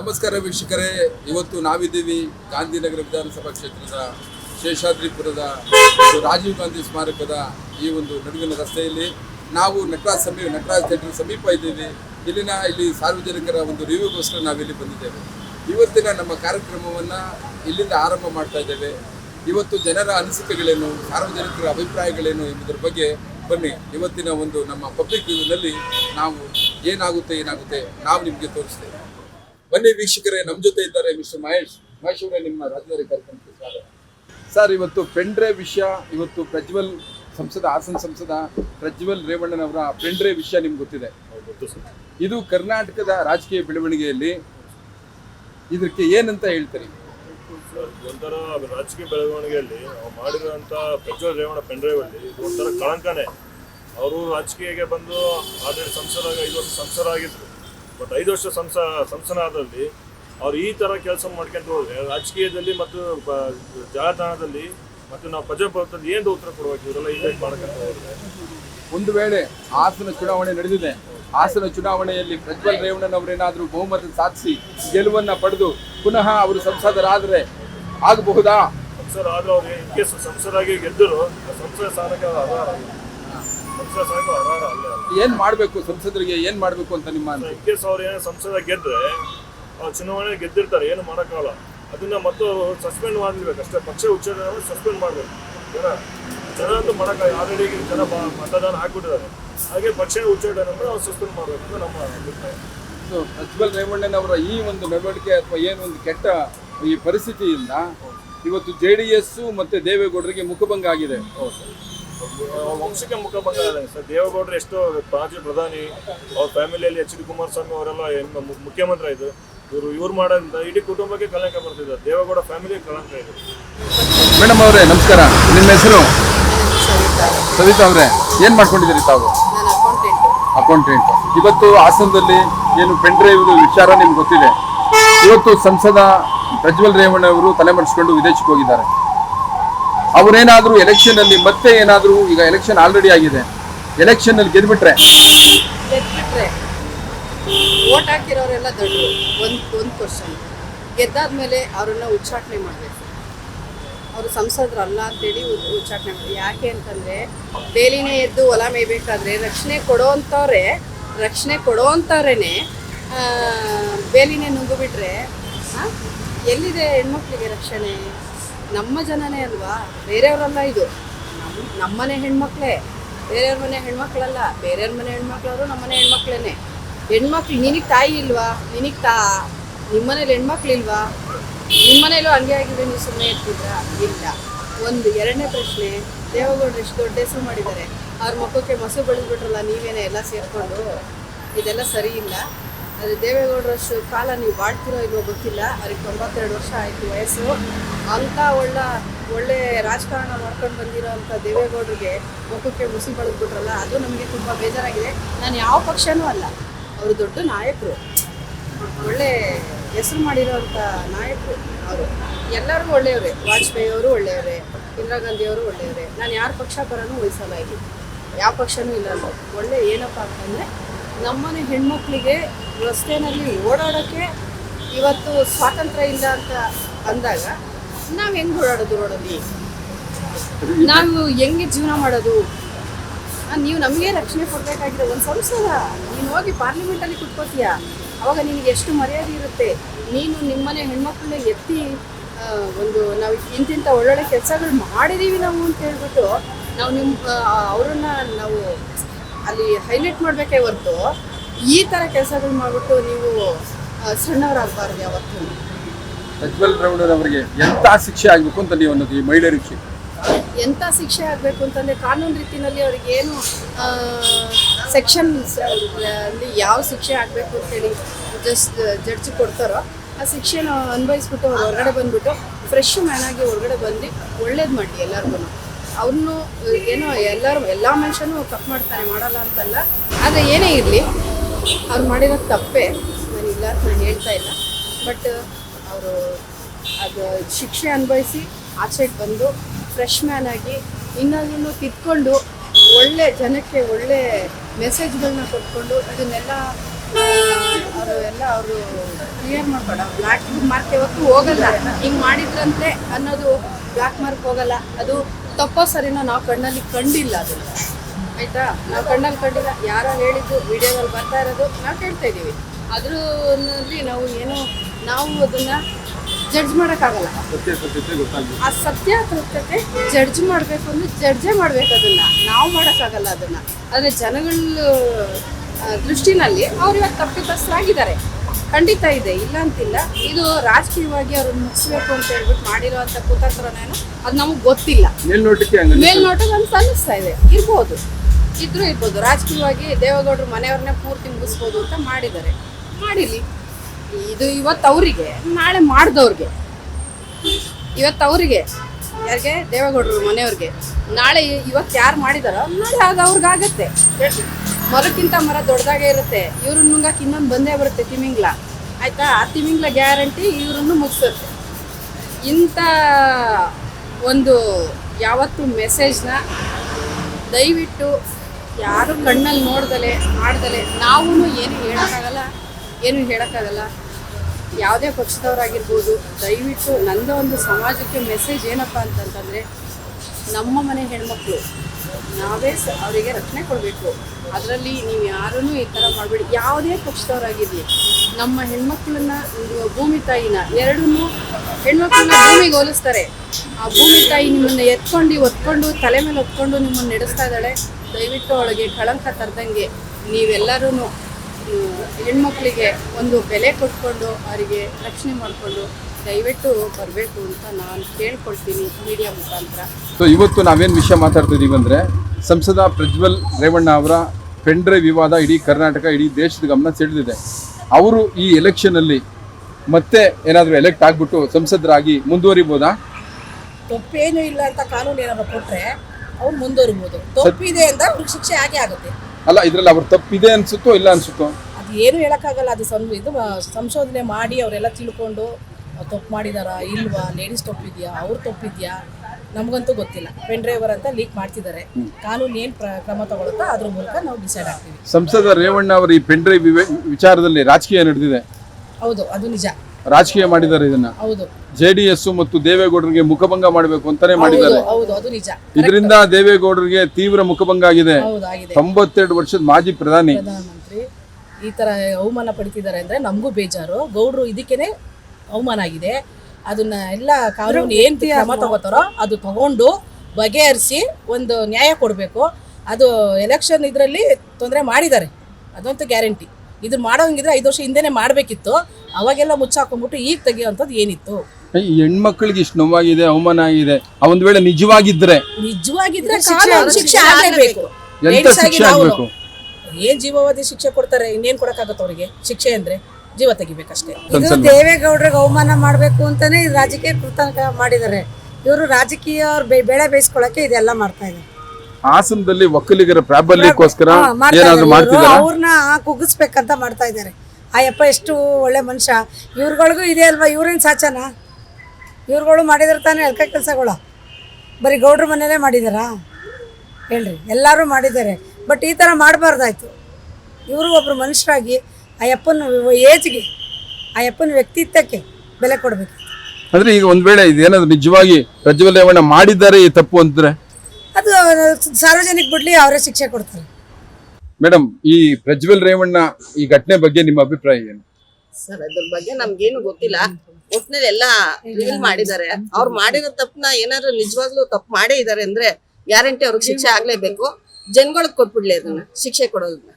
ನಮಸ್ಕಾರ ವೀಕ್ಷಕರೇ. ಇವತ್ತು ನಾವಿದ್ದೀವಿ ಗಾಂಧಿನಗರ ವಿಧಾನಸಭಾ ಕ್ಷೇತ್ರದ ಶೇಷಾದ್ರಿಪುರದ ರಾಜೀವ್ ಗಾಂಧಿ ಸ್ಮಾರಕದ ಈ ಒಂದು ನಡುವಿನ ರಸ್ತೆಯಲ್ಲಿ ನಾವು ನಟರಾಜ್ ಸಮೀಪ ನಟರಾಜ್ ಥಿಯೇಟರ್ ಸಮೀಪ ಇದ್ದೀವಿ. ಇಲ್ಲಿನ ಇಲ್ಲಿ ಸಾರ್ವಜನಿಕರ ಒಂದು ರಿವ್ಯೂಗೋಸ್ಕರ ನಾವಿಲ್ಲಿ ಬಂದಿದ್ದೇವೆ. ಇವತ್ತಿನ ನಮ್ಮ ಕಾರ್ಯಕ್ರಮವನ್ನು ಇಲ್ಲಿಂದ ಆರಂಭ ಮಾಡ್ತಾ ಇದ್ದೇವೆ. ಇವತ್ತು ಜನರ ಅನಿಸಿಕೆಗಳೇನು, ಸಾರ್ವಜನಿಕರ ಅಭಿಪ್ರಾಯಗಳೇನು ಎಂಬುದರ ಬಗ್ಗೆ ಬನ್ನಿ. ಇವತ್ತಿನ ಒಂದು ನಮ್ಮ ಪಬ್ಲಿಕ್ ವ್ಯೂನಲ್ಲಿ ನಾವು ಏನಾಗುತ್ತೆ ಏನಾಗುತ್ತೆ, ನಾವು ನಿಮಗೆ ತೋರಿಸ್ತೇವೆ. ಬನ್ನಿ ವೀಕ್ಷಕರೇ ನಮ್ಮ ಜೊತೆ ಇದ್ದಾರೆ ಮಿಸ್ಟರ್ ಮಹೇಶ್. ಮಹೇಶ್ ಅವರೇ ನಿಮ್ಮ ರಾಜ್ಯದಲ್ಲಿ ಕಾರ್ಯಕ್ರಮಕ್ಕೆ ಸ್ವಾಗತ. ಸರ್ ಇವತ್ತು ಪೆಂಡ್ರೆ ವಿಷಯ ಇವತ್ತು ಪ್ರಜ್ವಲ್ ಸಂಸದ ಹಾಸನ ಸಂಸದ ಪ್ರಜ್ವಲ್ ರೇವಣ್ಣನವರ ಪೆಂಡ್ರೆ ವಿಷಯ ನಿಮ್ಗೆ ಗೊತ್ತಿದೆ. ಗೊತ್ತು ಇದು ಕರ್ನಾಟಕದ ರಾಜಕೀಯ ಬೆಳವಣಿಗೆಯಲ್ಲಿ ಇದಕ್ಕೆ ಏನಂತ ಹೇಳ್ತೀರಿ? ಸರ್, ಒಂಥರ ರಾಜಕೀಯ ಬೆಳವಣಿಗೆಯಲ್ಲಿ ಅವ್ರು ಮಾಡಿರುವಂಥ ಪ್ರಜ್ವಲ್ ರೇವಣ್ಣ ಪೆಂಡ್ರೈವ್ ಅಲ್ಲಿ ಇದು ಒಂಥರ ಕಳಂಕನೇ. ಅವರು ರಾಜಕೀಯಕ್ಕೆ ಬಂದು ಆಲ್ರೆಡಿ ಸಂಸದ ಐದು ವರ್ಷ ಸಂಸದರಾಗಿದ್ರು ಬಟ್ ಐದು ವರ್ಷ ಸಂಸ ಸಂಸನಾದಲ್ಲಿ ಅವ್ರು ಈ ಥರ ಕೆಲಸ ಮಾಡ್ಕೊಂಡು ಹೋದ್ರೆ ರಾಜಕೀಯದಲ್ಲಿ ಮತ್ತು ಜಾಲತಾಣದಲ್ಲಿ ಮತ್ತು ನಾವು ಪ್ರಜಾಪ್ರಭುತ್ವದಲ್ಲಿ ಏನು ಉತ್ತರ ಕೊಡಬೇಕು? ಇವರೆಲ್ಲ ಇನ್ವೈಟ್ ಮಾಡ್ಕೊಂಡು ಹೋದ್ರೆ? ಒಂದು ವೇಳೆ ಹಾಸನ ಚುನಾವಣೆ ನಡೆದಿದೆ ಹಾಸನ ಚುನಾವಣೆಯಲ್ಲಿ ಪ್ರಜ್ವಲ್ ರೇವಣ್ಣನವರೇನಾದರೂ ಬಹುಮತ ಸಾಧಿಸಿ ಗೆಲುವನ್ನು ಪಡೆದು ಪುನಃ ಅವರು ಸಂಸದರಾದರೆ ಆಗಬಹುದಾ? ಸಂಸದರಾದ್ರೆ ಅವರು ಇನ್ ಕೇಸ್ ಸಂಸದರಾಗಿ ಗೆದ್ದರು ಸಂಸದ ಸ್ಥಾನಕ್ಕೆ ಅವ್ರು ಏನ್ ಮಾಡ್ಬೇಕು? ಸಂಸದರಿಗೆ ಏನ್ ಮಾಡ್ಬೇಕು ಅಂತ ನಿಮ್ಮ? ಇನ್ ಕೇಸ್ ಅವ್ರು ಏನೋ ಸಂಸದ ಗೆದ್ರೆ ಅವ್ರು ಚುನಾವಣೆ ಗೆದ್ದಿರ್ತಾರೆ ಏನು ಮಾಡೋಕ್ಕಾಗಲ್ಲ. ಅದನ್ನ ಮತ್ತು ಸಸ್ಪೆಂಡ್ ಮಾಡಿರ್ಬೇಕು ಅಷ್ಟೇ. ಪಕ್ಷ ಉಚ್ಚಾರಣೆ ಸಸ್ಪೆಂಡ್ ಮಾಡಬೇಕು. ಜನ ಜನ ಅಂತೂ ಮಾಡೋಕ್ಕಾಗ ಆಲ್ರೆಡಿ ಜನ ಮತದಾನ ಹಾಕ್ಬಿಟ್ಟಿದ್ದಾರೆ. ಹಾಗೆ ಪಕ್ಷ ಉಚ್ಚಾರಣೆ ಅಂದ್ರೆ ಅವ್ರು ಸಸ್ಪೆಂಡ್ ಮಾಡಬೇಕು ಅಂತ ನಮ್ಮ ಅಭಿಪ್ರಾಯ. ಅಜ್ಮಲ್ ರೇವಣ್ಣನ ರೇವಣ್ಣನವರ ಈ ಒಂದು ನಡವಳಿಕೆ ಅಥವಾ ಏನು ಒಂದು ಕೆಟ್ಟ ಈ ಪರಿಸ್ಥಿತಿಯಿಂದ ಇವತ್ತು ಜೆ ಡಿ ಎಸ್ ಮತ್ತೆ ದೇವೇಗೌಡರಿಗೆ ಮುಖಭಂಗ ಆಗಿದೆ. ವಂಶಕ್ಕೆ ಮುಖ ಬಂದ ಸರ್, ದೇವೇಗೌಡರು ಎಷ್ಟೋ ಮಾಜಿ ಪ್ರಧಾನಿ, ಅವ್ರ ಫ್ಯಾಮಿಲಿಯಲ್ಲಿ ಎಚ್ ಡಿ ಕುಮಾರಸ್ವಾಮಿ ಅವರೆಲ್ಲ ಮುಖ್ಯಮಂತ್ರಿ ಆಯ್ತು. ಇವರು, ಇವ್ರು ಮಾಡೋದ್ರಿಂದ ಇಡೀ ಕುಟುಂಬಕ್ಕೆ ಕಳಂಕ ಬರ್ತಿದ್ದಾರೆ ದೇವೇಗೌಡ ಫ್ಯಾಮಿಲಿ ಕಳಂಕ ಇದೆ. ಮೇಡಮ್ ಅವರೇ, ನಮಸ್ಕಾರ. ನಿಮ್ಮ ಹೆಸರು? ಸವಿತಾ ಅವರೇ. ಏನ್ ಮಾಡ್ಕೊಂಡಿದ್ದೀರಿ ತಾವು? ಅಕೌಂಟೆಂಟ್. ಇವತ್ತು ಹಾಸನದಲ್ಲಿ ಏನು ಪೆನ್ ವಿಚಾರ ನಿಮ್ಗೆ ಗೊತ್ತಿದೆ. ಇವತ್ತು ಸಂಸದ ಪ್ರಜ್ವಲ್ ರೇವಣ್ಣ ಅವರು ತಲೆಮರೆಸ್ಕೊಂಡು ವಿದೇಶಕ್ಕೆ ಹೋಗಿದ್ದಾರೆ. ಅವರೇನಾದರೂ ಎಲೆಕ್ಷನ್ ಅಲ್ಲಿ ಮತ್ತೆ ಏನಾದರೂ ಈಗ ಎಲೆಕ್ಷನ್ ಆಲ್ರೆಡಿ ಆಗಿದೆ. ಎಲೆಕ್ಷನ್ ಅಲ್ಲಿ ಗೆದ್ಬಿಟ್ರೆ? ಹಾಕಿರೋರೆಲ್ಲ ಒಂದು ಒಂದು ಗೆದ್ದಾದ್ಮೇಲೆ ಅವರನ್ನ ಉಚ್ಚಾಟನೆ ಮಾಡಬೇಕು. ಅವರು ಸಂಸದರಲ್ಲ ಅಂತೇಳಿ ಉಚ್ಚಾಟನೆ ಮಾಡಿ ಯಾಕೆ ಅಂತಂದರೆ ಬೇಲಿನೇ ಎದ್ದು ಹೊಲ ಮೇಯ್ಬೇಕಾದ್ರೆ ರಕ್ಷಣೆ ಕೊಡೋವಂಥವ್ರೆ ರಕ್ಷಣೆ ಕೊಡೋವಂಥವ್ರೇನೆ ಬೇಲಿನೇ ನುಂಗುಬಿಟ್ರೆ ಆ, ಎಲ್ಲಿದೆ ಹೆಣ್ಮಕ್ಳಿಗೆ ರಕ್ಷಣೆ? ನಮ್ಮ ಜನನೇ ಅಲ್ವಾ? ಬೇರೆಯವರಲ್ಲ ಇದು. ನಮ್ಮ ನಮ್ಮನೆ ಹೆಣ್ಮಕ್ಳೇ. ಬೇರೆಯವ್ರ ಮನೆ ಹೆಣ್ಮಕ್ಳಲ್ಲ. ಬೇರೆಯವ್ರ ಮನೆ ಹೆಣ್ಮಕ್ಳವರು ನಮ್ಮನೆ ಹೆಣ್ಮಕ್ಳೇ ಹೆಣ್ಮಕ್ಳು, ನಿನಗೆ ತಾಯಿ ಇಲ್ವಾ? ನಿನಗೆ ತಾ ನಿಮ್ಮನೇಲಿ ಹೆಣ್ಮಕ್ಳಿಲ್ವಾ ನಿಮ್ಮನೇಲೂ ಹಂಗೆ ಆಗಿದೆ, ನೀವು ಸುಮ್ಮನೆ ಇರ್ತಿದ್ರಾ? ಇಲ್ಲ. ಒಂದು, ಎರಡನೇ ಪ್ರಶ್ನೆ, ದೇವೇಗೌಡರು ಎಷ್ಟು ದೊಡ್ಡ ಹೆಸರು ಮಾಡಿದ್ದಾರೆ. ಅವ್ರ ಮಕ್ಕಕ್ಕೆ ಮೊಸರು ಬೆಳೆದ್ಬಿಟ್ರಲ್ಲ, ನೀವೇನೇ ಎಲ್ಲ ಸೇರಿಕೊಂಡು? ಇದೆಲ್ಲ ಸರಿ ಇಲ್ಲ. ಅದು ದೇವೇಗೌಡರಷ್ಟು ಕಾಲ ನೀವು ಬಾಳ್ತಿರೋ ಇಲ್ವೋ ಗೊತ್ತಿಲ್ಲ. ಅವ್ರಿಗೆ ತೊಂಬತ್ತೆರಡು ವರ್ಷ ಆಯಿತು ವಯಸ್ಸು. ಅಂಥ ಒಳ್ಳೆ ಒಳ್ಳೆ ರಾಜಕಾರಣ ಮಾಡ್ಕೊಂಡು ಬಂದಿರೋ ಅಂಥ ದೇವೇಗೌಡರಿಗೆ ಮುಖಕ್ಕೆ ಮುಸಿ ಬಳಿದ್ಬಿಟ್ರಲ್ಲ, ಅದು ನಮಗೆ ತುಂಬ ಬೇಜಾರಾಗಿದೆ. ನಾನು ಯಾವ ಪಕ್ಷನೂ ಅಲ್ಲ. ಅವರು ದೊಡ್ಡ ನಾಯಕರು. ಒಳ್ಳೆ ಹೆಸರು ಮಾಡಿರೋವಂಥ ನಾಯಕರು ಅವರು. ಎಲ್ಲರೂ ಒಳ್ಳೆಯವರೇ. ವಾಜಪೇಯಿ ಅವರು ಒಳ್ಳೆಯವರೇ. ಇಂದಿರಾ ಗಾಂಧಿ ಅವರು ಒಳ್ಳೆಯವರೇ. ನಾನು ಯಾರ ಪಕ್ಷ ಪರನೂ ವಹಿಸಲ್ಲ ಇಲ್ಲಿ. ಯಾವ ಪಕ್ಷನೂ ಇಲ್ಲ. ಒಳ್ಳೆ ಏನಪ್ಪ ಅಂತಂದರೆ ನಮ್ಮನೆ ಹೆಣ್ಮಕ್ಳಿಗೆ ರಸ್ತೆಯಲ್ಲಿ ಓಡಾಡೋಕ್ಕೆ ಇವತ್ತು ಸ್ವಾತಂತ್ರ್ಯ ಇಲ್ಲ ಅಂತ ಅಂದಾಗ ನಾವು ಹೆಂಗೆ ಓಡಾಡೋದು ರೋಡಲ್ಲಿ? ನಾವು ಹೆಂಗೆ ಜೀವನ ಮಾಡೋದು? ನೀವು ನಮಗೆ ರಕ್ಷಣೆ ಕೊಡಬೇಕಾಗಿದೆ. ಒಂದು ಸಂಸದ ನೀನು ಹೋಗಿ ಪಾರ್ಲಿಮೆಂಟಲ್ಲಿ ಕುತ್ಕೋತೀಯ ಅವಾಗ ನಿನಗೆ ಎಷ್ಟು ಮರ್ಯಾದೆ ಇರುತ್ತೆ? ನೀನು ನಿಮ್ಮನೆ ಹೆಣ್ಮಕ್ಳನ್ನ ಎತ್ತಿ ಒಂದು ನಾವು ಇಂತಿಂಥ ಒಳ್ಳೊಳ್ಳೆ ಕೆಲಸಗಳು ಮಾಡಿದ್ದೀವಿ ನಾವು ಅಂತ ಹೇಳ್ಬಿಟ್ಟು ನಾವು ನಿಮ್ಮ ಅವರನ್ನ ನಾವು ಅಲ್ಲಿ ಹೈಲೈಟ್ ಮಾಡಬೇಕೇ ಹೊರತು ಈ ಥರ ಕೆಲಸಗಳು ಮಾಡಿಬಿಟ್ಟು ನೀವು ಸಣ್ಣವರಾಗಬಾರ್ದು ಯಾವತ್ತೂ. ಪ್ರಜ್ವಲ್ ಅವರಿಗೆ ಎಂತ ಶಿಕ್ಷೆ ಆಗಬೇಕು ಅಂತ ನೀವು ಅನ್ನೋದು ಈ ಮಹಿಳೆಯರಿಗೆ ಎಂಥ ಶಿಕ್ಷೆ ಆಗಬೇಕು ಅಂತಂದರೆ ಕಾನೂನು ರೀತಿಯಲ್ಲಿ ಅವ್ರಿಗೆ ಏನು ಸೆಕ್ಷನ್ ಅಲ್ಲಿ ಯಾವ ಶಿಕ್ಷೆ ಆಗಬೇಕು ಅಂತೇಳಿ ಜಸ್ಟ್ ಜಡ್ಜ್ ಕೊಡ್ತಾರೋ ಆ ಶಿಕ್ಷೆನ ಅನ್ವಯಿಸ್ಬಿಟ್ಟು ಅವ್ರು ಹೊರಗಡೆ ಬಂದ್ಬಿಟ್ಟು ಫ್ರೆಶ್ ಮ್ಯಾನ್ ಆಗಿ ಹೊರಗಡೆ ಬಂದು ಒಳ್ಳೇದು ಮಾಡಿ ಎಲ್ಲರಿಗೂ ಅವ್ರನ್ನು ಏನೋ ಎಲ್ಲರೂ, ಎಲ್ಲ ಮನುಷ್ಯನೂ ತಪ್ಪು ಮಾಡ್ತಾನೆ, ಮಾಡಲ್ಲ ಅಂತಲ್ಲ. ಆದರೆ ಏನೇ ಇರಲಿ, ಅವ್ರು ಮಾಡಿರೋದು ತಪ್ಪೇ. ನಾನು ಇಲ್ಲ ಅಂತ ನಾನು ಹೇಳ್ತಾ ಇಲ್ಲ. ಬಟ್ ಅವರು ಅದು ಶಿಕ್ಷೆ ಅನುಭವಿಸಿ ಆಚೆಗೆ ಬಂದು ಫ್ರೆಶ್ ಮ್ಯಾನ್ ಆಗಿ ಇನ್ನೊಂದನ್ನು ತಿದ್ಕೊಂಡು ಒಳ್ಳೆ ಜನಕ್ಕೆ ಒಳ್ಳೆ ಮೆಸೇಜ್ಗಳನ್ನ ಕೊಟ್ಕೊಂಡು ಅದನ್ನೆಲ್ಲ ಅವರು ಎಲ್ಲ ಅವರು ಕ್ಲಿಯರ್ ಮಾಡ್ಬೇಡ ಬ್ಲ್ಯಾಕ್ ಮಾರ್ಕ್ ಯಾವತ್ತೂ ಹೋಗಲ್ಲ. ಹಿಂಗೆ ಮಾಡಿದ್ರಂತೆ ಅನ್ನೋದು ಬ್ಲ್ಯಾಕ್ ಮಾರ್ಕ್ ಹೋಗಲ್ಲ. ಅದು ತಪ್ಪೋ ಸರಿನೋ ನಾವು ಕಣ್ಣಲ್ಲಿ ಕಂಡಿಲ್ಲ ಅದನ್ನ. ಆಯ್ತಾ? ನಾವು ಕಣ್ಣಲ್ಲಿ ಕಂಡಿಲ್ಲ. ಯಾರೋ ಹೇಳಿದ್ದು ವಿಡಿಯೋದಲ್ಲಿ ಬರ್ತಾ ಇರೋದು ನಾವು ಕೇಳ್ತಾ ಇದ್ದೀವಿ. ಅದ್ರಲ್ಲಿ ನಾವು ಏನು, ನಾವು ಅದನ್ನ ಜಡ್ಜ್ ಮಾಡೋಕ್ಕಾಗಲ್ಲ. ಆ ಸತ್ಯ ಆ ಸತ್ಯಾಸತ್ಯತೆ ಜಡ್ಜ್ ಮಾಡಬೇಕು ಅಂದ್ರೆ ಜಡ್ಜೇ ಮಾಡ್ಬೇಕು ಅದನ್ನ. ನಾವು ಮಾಡೋಕ್ಕಾಗಲ್ಲ ಅದನ್ನ. ಆದರೆ ಜನಗಳ ದೃಷ್ಟಿನಲ್ಲಿ ಅವ್ರು ಇವಾಗ ತಪ್ಪಿತಸ್ಥರಾಗಿದ್ದಾರೆ. ಖಂಡಿತ ಇದೆ ಇಲ್ಲ ಅಂತಿಲ್ಲ. ಇದು ರಾಜಕೀಯವಾಗಿ ಅವ್ರನ್ನ ಮುಗಿಸ್ಬೇಕು ಅಂತ ಹೇಳ್ಬಿಟ್ಟು ಮಾಡಿರೋಂಥ ಕುತಂತ್ರನೇನು ಅದು ನಮಗೆ ಗೊತ್ತಿಲ್ಲ. ಮೇಲ್ನೋಟಕ್ಕೆ ಮೇಲ್ ಮೇಲ್ನೋಟಕ್ಕೆ ಅಂತ ಅನ್ನಿಸ್ತಾ ಇದೆ. ಇರ್ಬೋದು. ಇದ್ರೂ ಇರ್ಬೋದು. ರಾಜಕೀಯವಾಗಿ ದೇವೇಗೌಡರು ಮನೆಯವ್ರನ್ನೇ ಪೂರ್ತಿ ಮುಗಿಸ್ಬೋದು ಅಂತ ಮಾಡಿದ್ದಾರೆ. ಮಾಡಿಲಿ. ಇದು ಇವತ್ತು ಅವರಿಗೆ ನಾಳೆ ಮಾಡಿದವ್ರಿಗೆ. ಇವತ್ತು ಅವರಿಗೆ ಯಾರಿಗೆ? ದೇವೇಗೌಡರು ಮನೆಯವ್ರಿಗೆ. ನಾಳೆ ಇವತ್ತು ಯಾರು ಮಾಡಿದಾರೋ ನಾಳೆ ಅದು ಅವ್ರಿಗಾಗತ್ತೆ. ಮರಕ್ಕಿಂತ ಮರ ದೊಡ್ಡದಾಗೆ ಇರುತ್ತೆ. ಇವ್ರನ್ನ ನುಂಗಕ್ಕೆ ಇನ್ನೊಂದು ಬಂದೇ ಬರುತ್ತೆ ತಿಮಿಂಗ್ಲ. ಆಯ್ತಾ? ಆ ತಿಮಿಂಗ್ಲ ಗ್ಯಾರಂಟಿ ಇವ್ರನ್ನು ಮುಗಿಸುತ್ತೆ. ಇಂಥ ಒಂದು ಯಾವತ್ತು ಮೆಸೇಜ್ನ ದಯವಿಟ್ಟು ಯಾರು ಕಣ್ಣಲ್ಲಿ ನೋಡ್ದಲೆ, ಮಾಡ್ದಲೆ ನಾವೂ ಏನು ಹೇಳೋಕ್ಕಾಗಲ್ಲ ಏನು ಹೇಳೋಕ್ಕಾಗಲ್ಲ. ಯಾವುದೇ ಪಕ್ಷದವರಾಗಿರ್ಬೋದು, ದಯವಿಟ್ಟು ನಂದ ಒಂದು ಸಮಾಜಕ್ಕೆ ಮೆಸೇಜ್ ಏನಪ್ಪ ಅಂತಂತಂದರೆ ನಮ್ಮ ಮನೆ ಹೆಣ್ಮಕ್ಳು, ನಾವೇ ಅವರಿಗೆ ರಕ್ಷಣೆ ಕೊಡಬೇಕು. ಅದರಲ್ಲಿ ನೀವು ಯಾರೂ ಈ ಥರ ಮಾಡಬೇಡಿ. ಯಾವುದೇ ಪಕ್ಷದವರಾಗಿರಲಿ, ನಮ್ಮ ಹೆಣ್ಮಕ್ಳನ್ನ ಭೂಮಿ ತಾಯಿನ ಎರಡನ್ನೂ ಹೆಣ್ಮಕ್ಳನ್ನ ಭೂಮಿಗೆ ಹೋಲಿಸ್ತಾರೆ. ಆ ಭೂಮಿ ತಾಯಿ ನಿಮ್ಮನ್ನು ಎತ್ಕೊಂಡು ಒತ್ಕೊಂಡು ತಲೆ ಮೇಲೆ ಒತ್ಕೊಂಡು ನಿಮ್ಮನ್ನು ನಡೆಸ್ತಾ ಇದ್ದಾಳೆ. ದಯವಿಟ್ಟು ಅವಳಿಗೆ ಕಳಂಕ ತರದಂಗೆ ನೀವೆಲ್ಲರೂ ಹೆಣ್ಮಕ್ಳಿಗೆ ಒಂದು ಬೆಲೆ ಕೊಟ್ಕೊಂಡು ಅವರಿಗೆ ರಕ್ಷಣೆ ಮಾಡಿಕೊಂಡು ದಯವಿಟ್ಟು ಬರಬೇಕು ಅಂತ ನಾನು ಕೇಳ್ಕೊಳ್ತೀನಿ ಮೀಡಿಯಾ ಮುಖಾಂತರ. ಸೊ ಇವತ್ತು ನಾವೇನು ವಿಷಯ ಮಾತಾಡ್ತಾ ಅಂದರೆ ಅಂದ್ರೆ ಸಂಸದ ಪ್ರಜ್ವಲ್ ರೇವಣ್ಣ ಅವರ ಪೆಂಡ್ರೆ ವಿವಾದ ಇಡೀ ಕರ್ನಾಟಕ ಇಡೀ ದೇಶದ ಗಮನ ಸೆಳೆದಿದೆ. ಅವರು ಈ ಎಲೆಕ್ಷನಲ್ಲಿ ಮತ್ತೆ ಏನಾದರೂ ಎಲೆಕ್ಟ್ ಆಗಿಬಿಟ್ಟು ಸಂಸದರಾಗಿ ಮುಂದುವರಿಬೋದಾ? ತಪ್ಪೇನು ಇಲ್ಲ ಅಂತ ಕಾನೂನು ಏನಾದ್ರು ಕೊಟ್ಟರೆ ಅವ್ರು ಮುಂದುವರಿಬೋದು. ತಪ್ಪಿದೆ ಅಂತ ಅವ್ರಿಗೆ ಶಿಕ್ಷೆ ಹಾಗೆ ಆಗುತ್ತೆ. ಅಲ್ಲ ಇದರಲ್ಲಿ ಅವ್ರು ತಪ್ಪಿದೆ ಅನ್ಸುತ್ತೋ ಇಲ್ಲ ಅನ್ಸುತ್ತೋ? ಅದು ಏನು ಹೇಳೋಕ್ಕಾಗಲ್ಲ ಅದು ಸಂ ಇದು ಸಂಶೋಧನೆ ಮಾಡಿ ಅವರೆಲ್ಲ ತಿಳ್ಕೊಂಡು ತಪ್ಪು ಮಾಡಿದಾರಾ? ಇಲ್ವಾ? ಲೇಡೀಸ್ ತಪ್ಪಿದ್ಯಾ? ಅವ್ರು ತಪ್ಪಿದ್ಯಾ? ನಮಗಂತೂ ಗೊತ್ತಿಲ್ಲ. ಪೆನ್ ಡ್ರೈವರ್ ಅಂತ ಲೀಕ್ ಮಾಡ್ತಿದ್ದಾರೆ. ಕಾನೂನು ಏನು ಕ್ರಮ ತಗೊಳುತ್ತೋ ಅದ್ರ ಮೂಲಕ ನಾವು ಡಿಸೈಡ್ ಆಗ್ತೀವಿ. ಸಂಸದ ರೇವಣ್ಣ ಅವರು ಈ ಪೆನ್ ಡ್ರೈವ್ ವಿಚಾರದಲ್ಲಿ ರಾಜಕೀಯ ನಡೆದಿದೆ. ಹೌದು ಅದು ನಿಜ. ರಾಜಕೀಯ ಮಾಡಿದ್ದಾರೆ ಇದನ್ನ. ಹೌದು. ಜೆಡಿಎಸ್ ಮತ್ತು ದೇವೇಗೌಡರಿಗೆ ಮುಖಭಂಗ ಮಾಡಬೇಕು ಅಂತಾನೆ ಮಾಡಿದ್ದಾರೆ. ಹೌದು ಅದು ನಿಜ. ಇದರಿಂದ ದೇವೇಗೌಡರಿಗೆ ತೀವ್ರ ಮುಖಭಂಗ ಆಗಿದೆ. ತೊಂಬತ್ತೆರಡು ವರ್ಷದ ಮಾಜಿ ಪ್ರಧಾನಿ. ಈ ತರ ಅವಮಾನ ಪಡಿತಿದ್ದಾರೆ ಅಂದ್ರೆ ನಮಗೂ ಬೇಜಾರು. ಗೌಡ್ರು ಇದಕ್ಕೇನೆ ಅವಮಾನ ಆಗಿದೆ. ಅದನ್ನ ಎಲ್ಲ ಕಾನೂನು ಏನ್ ಕ್ರಮ ತಗೋತಾರೋ ಅದು ತಗೊಂಡು ಬಗೆಹರಿಸಿ ಒಂದು ನ್ಯಾಯ ಕೊಡಬೇಕು. ಅದು ಎಲೆಕ್ಷನ್ ಇದರಲ್ಲಿ ತೊಂದರೆ ಮಾಡಿದ್ದಾರೆ. ಅದಂತೂ ಗ್ಯಾರಂಟಿ ಇದು ಮಾಡೋಂಗಿದ್ರೆ ಐದು ವರ್ಷ ಹಿಂದೆನೆ ಮಾಡಬೇಕಿತ್ತು. ಅವಾಗೆಲ್ಲ ಮುಚ್ಚಾಕೊಂಡ್ಬಿಟ್ಟು ಈಗ ತೆಗಿಯೋಂಥದ್ದು ಏನಿತ್ತು? ಈ ಹೆಣ್ಮಕ್ಳಿಗೆ ಇಷ್ಟು ನೋವಾಗಿದೆ ಅವಮಾನ ಆಗಿದೆ ಆ ಒಂದ್ ವೇಳೆ ನಿಜವಾಗಿದ್ರೆ? ನಿಜವಾಗಿದ್ರೆ ಕಾನೂನು ಶಿಕ್ಷೆ ಆಗಲೇಬೇಕು. ಎಂತ ಶಿಕ್ಷೆ ಆಗ್ಬೇಕು? ಏನ್ ಜೀವಾವಧಿ ಶಿಕ್ಷೆ ಕೊಡ್ತಾರೆ ಇನ್ನೇನ್ ಕೊಡಕ್ಕಾಗತ್ತೆ ಅವ್ರಿಗೆ ಶಿಕ್ಷೆ ಅಂದ್ರೆ? ಜೀವ ತೆಗಿಬೇಕಷ್ಟೇ. ಇದು ದೇವೇಗೌಡರಿಗೆ ಅವಮಾನ ಮಾಡಬೇಕು ಅಂತಾನೆ ಇದು ರಾಜಕೀಯ ಕೃತಕ ಮಾಡಿದ್ದಾರೆ. ಇವರು ರಾಜಕೀಯ ಬೆಳೆ ಬೇಯಿಸ್ಕೊಳಕ್ಕೆ ಇದೆಲ್ಲ ಮಾಡ್ತಾ ಇದ್ದಾರೆ. ಹಾಸನದಲ್ಲಿ ಒಕ್ಕಲಿಗರ ಪ್ರಾಬಲ್ಯಕ್ಕೋಸ್ಕರ ಏನಾದ್ರು ಅವ್ರನ್ನ ಕುಗ್ಗಿಸ್ಬೇಕಂತ ಮಾಡ್ತಾ ಇದ್ದಾರೆ. ಅಯ್ಯಪ್ಪ ಎಷ್ಟು ಒಳ್ಳೆ ಮನುಷ್ಯ. ಇವ್ರಗಳಿಗೂ ಇದೆ ಅಲ್ವಾ? ಇವ್ರೇನು ಸಾಚನ? ಇವ್ರುಗಳು ಮಾಡಿದ್ರೆ ತಾನೇ ಎಲ್ಕ ಕೆಲಸಗಳು. ಬರೀ ಗೌಡ್ರ ಮನೇಲೇ ಮಾಡಿದಾರಾ? ಹೇಳ್ರಿ. ಎಲ್ಲರೂ ಮಾಡಿದ್ದಾರೆ. ಬಟ್ ಈ ಥರ ಮಾಡಬಾರ್ದಾಯ್ತು. ಇವರು ಒಬ್ಬರು ಮನುಷ್ಯರಾಗಿ ಅಯ್ಯಪ್ಪನ ಏಜ್ಗೆ ಅಯ್ಯಪ್ಪನ ವ್ಯಕ್ತಿತ್ವಕ್ಕೆ ಬೆಲೆ ಕೊಡಬೇಕು. ಅಂದ್ರೆ ಈಗ ಒಂದ್ ವೇಳೆ ಇದೇನಾದ್ರು ನಿಜವಾಗಿ ಪ್ರಜ್ವಲ್ ರೇವಣ್ಣ ಮಾಡಿದ್ದಾರೆ ಈ ತಪ್ಪು ಅಂದ್ರೆ? ಅದು ಸಾರ್ವಜನಿಕ ಬಿಡ್ಲಿ ಅವರೇ ಶಿಕ್ಷೆ ಕೊಡ್ತಾರೆ. ಮೇಡಮ್ ಈ ಪ್ರಜ್ವಲ್ ರೇವಣ್ಣ ಈ ಘಟನೆ ಬಗ್ಗೆ ನಿಮ್ಮ ಅಭಿಪ್ರಾಯ ಏನು? ಸರ್ ಅದ್ರ ಬಗ್ಗೆ ನಮ್ಗೇನು ಗೊತ್ತಿಲ್ಲ. ಒಟ್ಟಿನಲ್ಲಿ ಎಲ್ಲ ರಿವೀಲ್ ಮಾಡಿದ್ದಾರೆ. ಅವ್ರು ಮಾಡಿರೋ ತಪ್ಪನ್ನ ಏನಾದ್ರು ನಿಜವಾಗ್ಲೂ ತಪ್ಪು ಮಾಡೇ ಇದಾರೆ ಅಂದ್ರೆ ಗ್ಯಾರಂಟಿ ಅವ್ರಿಗೆ ಶಿಕ್ಷೆ ಆಗ್ಲೇಬೇಕು. ಜನಗಳಿಗೆ ಕೊಟ್ಬಿಡ್ಲಿ ಅದನ್ನ ಶಿಕ್ಷೆ ಕೊಡೋದನ್ನ.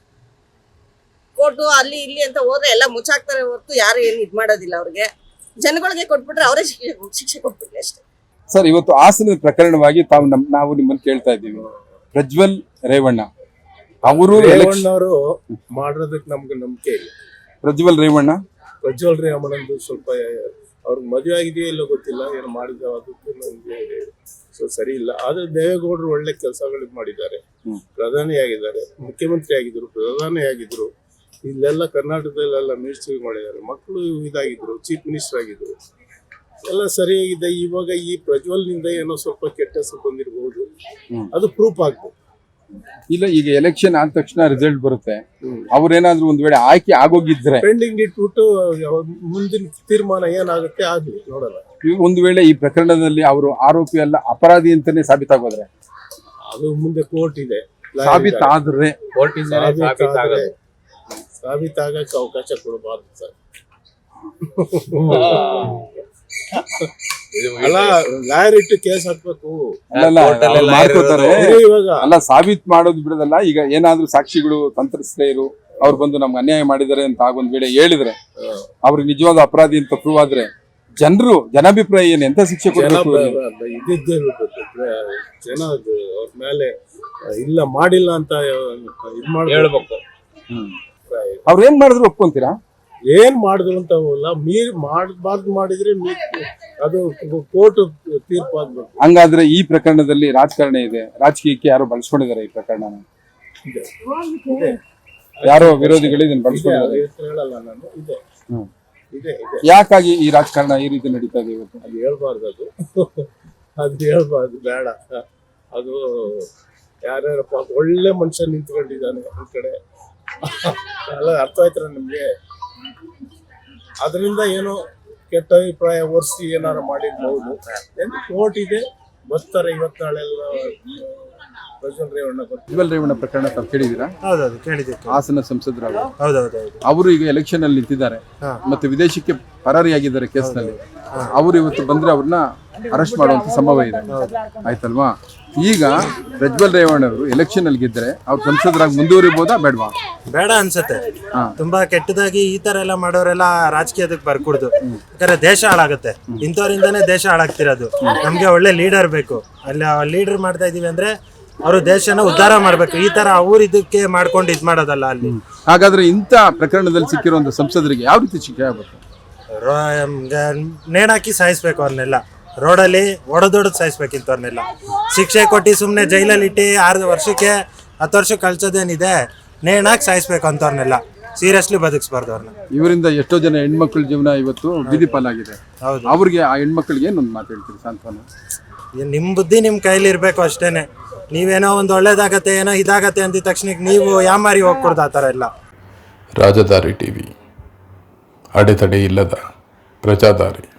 ಕೊಟ್ಟು ಅಲ್ಲಿ ಇಲ್ಲಿ ಅಂತ ಹೋದ್ರೆ ಎಲ್ಲ ಮುಚ್ಚಾಕ್ತಾರೆ ಹೊರತು ಯಾರು ಏನು ಇದ್ ಮಾಡೋದಿಲ್ಲ ಅವ್ರಿಗೆ. ಜನಗಳಿಗೆ ಕೊಟ್ಬಿಟ್ರೆ ಅವರೇ ಶಿಕ್ಷೆ ಶಿಕ್ಷೆ ಕೊಟ್ಬಿಡ್ಲಿ ಅಷ್ಟೇ. ಸರ್ ಇವತ್ತು ಹಾಸನದ ಪ್ರಕರಣವಾಗಿ ತಾವು ನಮ್ ನಾವು ನಿಮ್ಮನ್ನು ಕೇಳ್ತಾ ಇದ್ದೀವಿ. ಪ್ರಜ್ವಲ್ ರೇವಣ್ಣ. ಅವರು ರೇವಣ್ಣವರು ಮಾಡಿರೋದಕ್ಕೆ ನಮ್ಗೆ ನಂಬಿಕೆ ಇಲ್ಲ. ಪ್ರಜ್ವಲ್ ರೇವಣ್ಣ. ಪ್ರಜ್ವಲ್ ರೇವಣ್ಣಂದು ಸ್ವಲ್ಪ ಅವ್ರಿಗೆ ಮದುವೆ ಆಗಿದೆಯೋ ಇಲ್ಲೋ ಗೊತ್ತಿಲ್ಲ ಏನು ಮಾಡಿದ ಅದಕ್ಕೂ ನಮಗೆ ಸೊ ಸರಿ ಇಲ್ಲ. ಆದ್ರೆ ದೇವೇಗೌಡರು ಒಳ್ಳೆ ಕೆಲಸಗಳು ಮಾಡಿದ್ದಾರೆ. ಹ್ಮ್. ಪ್ರಧಾನಿ ಆಗಿದ್ದಾರೆ ಮುಖ್ಯಮಂತ್ರಿ ಆಗಿದ್ರು ಪ್ರಧಾನಿ ಆಗಿದ್ರು ಇಲ್ಲೆಲ್ಲ ಕರ್ನಾಟಕದಲ್ಲೆಲ್ಲ ಮಿನಿಸ್ಟ್ರಿ ಮಾಡಿದ್ದಾರೆ. ಮಕ್ಕಳು ಇದಾಗಿದ್ರು ಚೀಫ್ ಮಿನಿಸ್ಟರ್ ಆಗಿದ್ರು. ಎಲ್ಲ ಸರಿಯಾಗಿದೆ. ಇವಾಗ ಈ ಪ್ರಜ್ವಲ್ನಿಂದ ಏನೋ ಸ್ವಲ್ಪ ಕೆಟ್ಟ ಹೆಸರು ಬಂದಿರಬಹುದು ಅದು ಪ್ರೂಫ್ ಆಗ್ತದೆ ಇಲ್ಲ ಈಗ ಎಲೆಕ್ಷನ್ ಆದ ತಕ್ಷಣ ರಿಸಲ್ಟ್ ಬರುತ್ತೆ. ಅವ್ರೇನಾದ್ರೂ ಒಂದ್ ವೇಳೆ ಆಯ್ಕೆ ಆಗೋಗಿದ್ರೆ ಪೆಂಡಿಂಗ್ ಇಟ್ಬಿಟ್ಟು ಮುಂದಿನ ತೀರ್ಮಾನ ಏನಾಗುತ್ತೆ ಆಗ್ಲಿ ನೋಡಲ್ಲ ಒಂದ್ ಒಂದು ವೇಳೆ ಈ ಪ್ರಕರಣದಲ್ಲಿ ಅವರು ಆರೋಪಿ ಅಲ್ಲ ಅಪರಾಧಿ ಅಂತಾನೆ ಸಾಬೀತಾಗೋದ್ರೆ? ಅದು ಮುಂದೆ ಕೋರ್ಟ್ ಇದೆ. ಸಾಬೀತಾದ್ರೆ ಸಾಬೀತಾದ್ರೆ ಸಾಬೀತಾಗಕ್ಕೆ ಅವಕಾಶ ಕೊಡಬಾರ್ದು ಸರ್. ಅಲ್ಲ ಲಾಯರ್ ಇಟ್ಟು ಕೇಸ್ ಹಾಕ್ಬೇಕು. ಇವಾಗ. ಅಲ್ಲ ಸಾಬೀತ್ ಮಾಡೋದು ಬಿಡೋದಲ್ಲ ಈಗ ಏನಾದ್ರೂ ಸಾಕ್ಷಿಗಳು ತಂತ್ರಸ್ಥೆಯರು ಅವ್ರು ಬಂದು ನಮ್ಗೆ ಅನ್ಯಾಯ ಮಾಡಿದ್ದಾರೆ ಅಂತ ಆಗೊಂದ್ ವೇಳೆ ಹೇಳಿದ್ರೆ ಅವ್ರಿಗೆ ನಿಜವಾದ ಅಪರಾಧಿ ಅಂತ ಪ್ರೂವ್ ಆದ್ರೆ ಜನರು ಜನಾಭಿಪ್ರಾಯ ಏನು? ಎಂತ ಶಿಕ್ಷೆ ಕೊಡಬೇಕು ಇದ್ದಿದ್ದೇ. ಜನ ಅದು ಅವ್ರ ಮೇಲೆ ಇಲ್ಲ ಮಾಡಿಲ್ಲ ಅಂತ ಇದ್ ಮಾಡ್ಬೇಕು. ಅವ್ರು ಏನ್ ಮಾಡಿದ್ರು ಒಪ್ಕೊಂತೀರಾ? ಏನ್ ಮಾಡಿದ್ರು ಅಂತ ಅಲ್ಲ ಮೀರ್ ಮಾಡಬಾರ್ದು ಮಾಡಿದ್ರೆ ಅದು ಕೋರ್ಟ್ ತೀರ್ಪು ಆಗ್ಬೇಕು. ಹಂಗಾದ್ರೆ ಈ ಪ್ರಕರಣದಲ್ಲಿ ರಾಜಕಾರಣ ಇದೆ. ರಾಜಕೀಯಕ್ಕೆ ಯಾರು ಬಳಸ್ಕೊಂಡಿದ್ದಾರೆ ಈ ಪ್ರಕರಣ. ಇದೆ. ಯಾರೋ ವಿರೋಧಿಗಳು ಇದನ್ನ ಇದೆ ಬಳಸ್ಕೊಂಡಿದ್ದಾರೆ ಹೆಸ್ರು ಹೇಳಲ್ಲ ನಾನು. ಇದೆ. ಹ್ಮ್. ಇದೆ ಇದೆ. ಯಾಕಾಗಿ ಈ ರಾಜಕಾರಣ ಈ ರೀತಿ ನಡೀತಾ ಇದೆ ಇವತ್ತು? ಅದು ಹೇಳ್ಬಾರ್ದು ಅದು. ಅದು ಹೇಳ್ಬಾರ್ದು ಬೇಡ. ಅದು ಯಾರ್ಯಾರಪ್ಪ ಒಳ್ಳೆ ಮನುಷ್ಯ ನಿಂತ್ಕೊಂಡಿದ್ದಾನೆ ಈ ಕಡೆ. ಎಲ್ಲ ಅರ್ಥ ಆಯ್ತಾರೆ ನಿಮಗೆ? ಅದರಿಂದ ಏನೋ ಕೆಟ್ಟ ಅಭಿಪ್ರಾಯ ಒರೆಸಿ ಏನಾರು ಮಾಡಿರ್ಬೋದು. ಕೋರ್ಟ್ ಇದೆ, ಬರ್ತಾರೆ ಇವತ್ತು ನಾಳೆಲ್ಲ. ಪ್ರಜ್ವಲ್ ರೇವಣ್ಣ ಬರ್ತಾರೆ? ಪ್ರಜ್ವಲ್ ರೇವಣ್ಣ ಪ್ರಕರಣ ತಾವು ಕೇಳಿದ್ದೀರಾ? ಹೌದೌದು ಕೇಳಿದ್ದೀವಿ ಹಾಸನ ಸಂಸದರು ಹೌದೌದು ಅವರು ಈಗ ಎಲೆಕ್ಷನ್ ಅಲ್ಲಿ ನಿಂತಿದ್ದಾರೆ. ಮತ್ತೆ ವಿದೇಶಕ್ಕೆ ಪರಾರಿಯಾಗಿದ್ದಾರೆ ಕೇಸ್ನಲ್ಲಿ. ಅವರು ಇವತ್ತು ಬಂದ್ರೆ ಅವ್ರನ್ನ ಅರೆಸ್ಟ್ ಮಾಡುವಂತ ಸಂಭವ ಇದೆ. ಆಯ್ತಲ್ವಾ? ಈಗ ಪ್ರಜ್ವಲ್ ರೇವಣ್ಣ ಅವರು ಎಲೆಕ್ಷನ್ ಅಲ್ಲಿ ಗೆದ್ರೆ ಅವ್ರು ಸಂಸದರಾಗಿ ಮುಂದುವರಿಬೋದಾ ಬೇಡವಾ? ಬೇಡ ಅನ್ಸತ್ತೆ. ಹಾ. ತುಂಬಾ ಕೆಟ್ಟದಾಗಿ ಈ ತರ ಎಲ್ಲ ಮಾಡೋರೆಲ್ಲ ರಾಜಕೀಯದಕ್ಕೆ ಬರ್ಕೂಡ್ದು. ಯಾಕಂದ್ರೆ ದೇಶ ಹಾಳಾಗುತ್ತೆ. ಇಂಥವ್ರಿಂದಾನೇ ದೇಶ ಹಾಳಾಗ್ತಿರೋದು. ನಮ್ಗೆ ಒಳ್ಳೆ ಲೀಡರ್ ಬೇಕು. ಅಲ್ಲಿ ಲೀಡರ್ ಮಾಡ್ತಾ ಇದೀವಿ ಅಂದ್ರೆ ಅವರು ದೇಶನ ಉದ್ಧಾರ ಮಾಡ್ಬೇಕು. ಈ ತರ ಅವ್ರ ಇದಕ್ಕೆ ಮಾಡ್ಕೊಂಡು ಇದ್ ಮಾಡೋದಲ್ಲ ಅಲ್ಲಿ. ಹಾಗಾದ್ರೆ ಇಂಥ ಪ್ರಕರಣದಲ್ಲಿ ಸಿಕ್ಕಿರುವಂತ ಸಂಸದರಿಗೆ ಯಾವ ರೀತಿ ಶಿಕ್ಷೆ ಆಗ್ಬೇಕು? ನೇಣಾಕಿ ಸಾಯಿಸ್ಬೇಕು ಅವ್ರನ್ನೆಲ್ಲ ರೋಡಲ್ಲಿ ಒಡೆದೊಡೆದು ಸಾಯಿಸ್ಬೇಕಿತ್ತು ಅವ್ರನ್ನೆಲ್ಲ ಶಿಕ್ಷೆ ಕೊಟ್ಟು ಸುಮ್ಮನೆ ಜೈಲಲ್ಲಿ ಇಟ್ಟು ಆರು ವರ್ಷಕ್ಕೆ ಹತ್ತು ವರ್ಷ ಕಳ್ಸೋದೇನಿದೆ ನೇಣಾಕಿ ಸಾಯಿಸ್ಬೇಕು ಅಂತವ್ರನ್ನೆಲ್ಲ ಸೀರಿಯಸ್ಲಿ ಬದುಕಿಸ್ಬಾರ್ದು ಅವ್ರನ್ನ ಇವರಿಂದ ಎಷ್ಟೋ ಜನ ಹೆಣ್ಮಕ್ಳ ಜೀವನ ಇವತ್ತು ಬೀದಿ ಪಾಲಾಗಿದೆ ಹೌದು. ಅವ್ರಿಗೆ ಆ ಹೆಣ್ಮಕ್ಳಿಗೆ ಏನೊಂದು ಮಾತು ಹೇಳ್ತೀರಿ ಸಾಂತ್ವನ ನಿಮ್ಮ ಬುದ್ಧಿ ನಿಮ್ಮ ಕೈಲಿ ಇರಬೇಕು ಅಷ್ಟೇನೆ. ನೀವೇನೋ ಒಂದು ಒಳ್ಳೇದಾಗತ್ತೆ, ಏನೋ ಇದಾಗತ್ತೆ ಅಂದಿದ ತಕ್ಷಣಕ್ಕೆ ನೀವು ಯಾಮಾರಿ ಹೋಗ್ಕೊಡ್ದು ಆ ಥರ ಎಲ್ಲ ರಾಜದಾರಿ ಟಿವಿ. ಅಡೆತಡೆ ಇಲ್ಲದ ಪ್ರಜಾದಾರಿ.